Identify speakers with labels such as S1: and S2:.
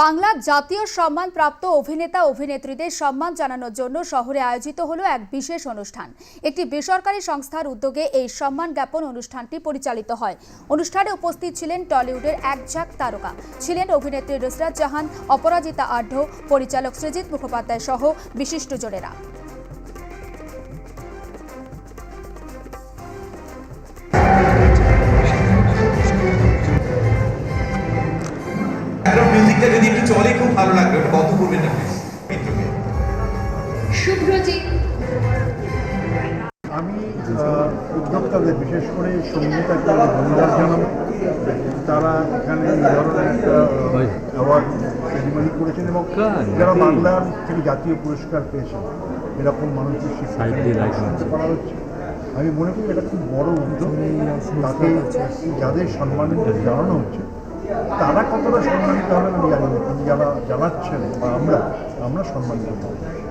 S1: বাংলার জাতীয় সম্মানপ্রাপ্ত অভিনেতা অভিনেত্রীদের সম্মান জানানোর জন্য শহরে আয়োজিত হলো এক বিশেষ অনুষ্ঠান। একটি বেসরকারি সংস্থার উদ্যোগে এই সম্মান জ্ঞাপন অনুষ্ঠানটি পরিচালিত হয়। অনুষ্ঠানে উপস্থিত ছিলেন টলিউডের এক ঝাঁক তারকা। ছিলেন অভিনেত্রী নুসরাত জাহান, অপরাজিতা আঢ্য, পরিচালক সৃজিত মুখোপাধ্যায় সহ বিশিষ্টজনেরা
S2: ব্যাকগ্রাউন্ড যদি একটু চলে খুব ভালো লাগবে। ওটা বন্ধ করবেন না প্লিজ মিত্রকে
S3: শুভ্রজিৎ।
S4: আমি উদ্যোক্তাদের বিশেষ করে সঙ্গীতাকে ধন্যবাদ জানাব। তারা এখানে এই ধরনের একটা অ্যাওয়ার্ড সেরিমনি করেছেন এবং যারা বাংলার থেকে জাতীয় পুরস্কার পেয়েছেন এরকম মানুষের শিক্ষা করা হচ্ছে। আমি মনে করি এটা খুব বড় উদ্যোগ। তাতে যাদের সম্মানিত জানানো হচ্ছে তারা কতটা সম্মানিত হবেন আমি জানি না। যারা জানাচ্ছেন বা আমরা আমরা সম্মানিত হব।